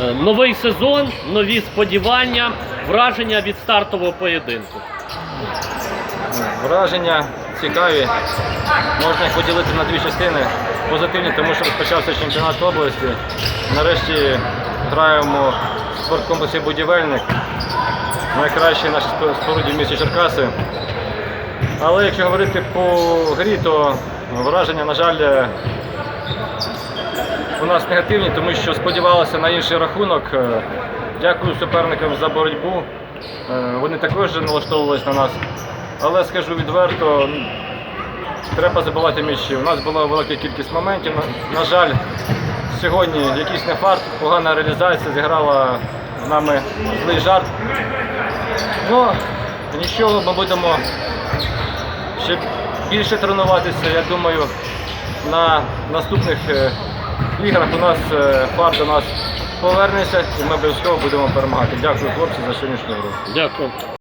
Е, Новий сезон, нові сподівання, враження від стартового поєдинку. Враження цікаві. Можна їх поділити на дві частини. Позитивні, тому що розпочався чемпіонат області. Нарешті граємо в спорткомплексі Будівельник. Найкращий наші спо- споруді в місті Черкаси. Але якщо говорити по грі, то враження, на жаль, у нас негативні, тому що сподівалися на інший рахунок. Е, Дякую суперникам за боротьбу. Е, Вони також налаштовувалися на нас. Але скажу відверто, треба забивати м'ячі. У нас була велика кількість моментів. На, на жаль, сьогодні якийсь не фарт, погана реалізація зіграла з нами злий жарт. Ну, нічого, ми будемо ще більше тренуватися. Я думаю, на наступних е, іграх у нас фар до нас повернеться і ми обов'язково будемо перемагати. Дякую, хлопці, за сьогоднішню гру. Дякую.